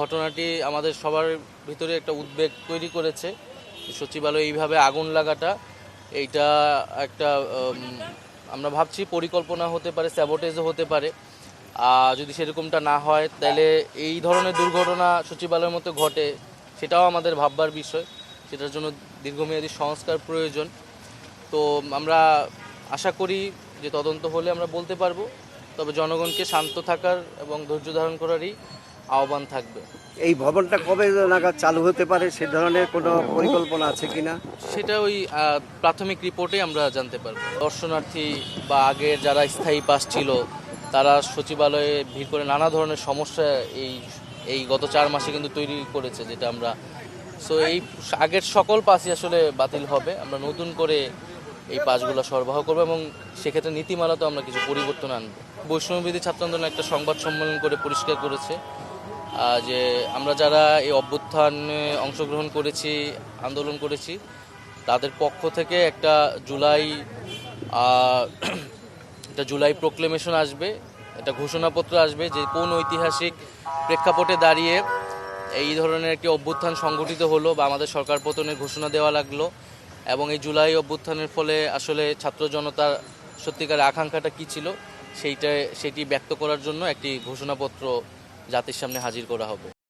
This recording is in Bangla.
ঘটনাটি আমাদের সবার ভিতরে একটা উদ্বেগ তৈরি করেছে সচিবালয়ে এইভাবে আগুন লাগাটা, এইটা একটা আমরা ভাবছি পরিকল্পনা হতে পারে স্যাবোটেজও হতে পারে। আর যদি সেরকমটা না হয়, তাহলে এই ধরনের দুর্ঘটনা সচিবালয়ের মতো ঘটে, সেটাও আমাদের ভাববার বিষয়। সেটার জন্য দীর্ঘমেয়াদী সংস্কার প্রয়োজন। তো আমরা আশা করি যে তদন্ত হলে আমরা বলতে পারব, তবে জনগণকে শান্ত থাকার এবং ধৈর্য ধারণ করারই আহ্বান থাকবে। এই ভবনটা কবে নাগাদ চালু হতে পারে সে ধরনের কোনো পরিকল্পনা আছে কিনা? সেটা ওই প্রাথমিক রিপোর্টে আমরা জানতে পারব। দর্শনার্থী বা আগের যারা স্থায়ী পাস ছিল তারা সচিবালয়ে ভিড় করে নানা ধরনের সমস্যা এই এই গত চার মাসে কিন্তু তৈরি করেছে যেটা আমরা সো এই আগের সকল পাসই আসলে বাতিল হবে। আমরা নতুন করে এই পাসগুলো সরবরাহ করব এবং সেক্ষেত্রে নীতিমালাতেও আমরা কিছু পরিবর্তন আনব। বৈষ্ণববিধি ছাত্র আন্দোলন একটা সংবাদ সম্মেলন করে পরিষ্কার করেছে। যে আমরা যারা এই অভ্যুত্থানে অংশগ্রহণ করেছি, আন্দোলন করেছি, তাদের পক্ষ থেকে একটা জুলাই একটা জুলাই প্রোক্লেমেশন আসবে, একটা ঘোষণাপত্র আসবে যে কোন ঐতিহাসিক প্রেক্ষাপটে দাঁড়িয়ে এই ধরনের একটি অভ্যুত্থান সংগঠিত হলো বা আমাদের সরকার পতনের ঘোষণা দেওয়া লাগল। এবং এই জুলাই অভ্যুত্থানের ফলে আসলে ছাত্র জনতার সত্যিকার আকাঙ্ক্ষাটা কী ছিল, সেইটা, সেটি ব্যক্ত করার জন্য একটি ঘোষণাপত্র জাতির সামনে হাজির করা হবে।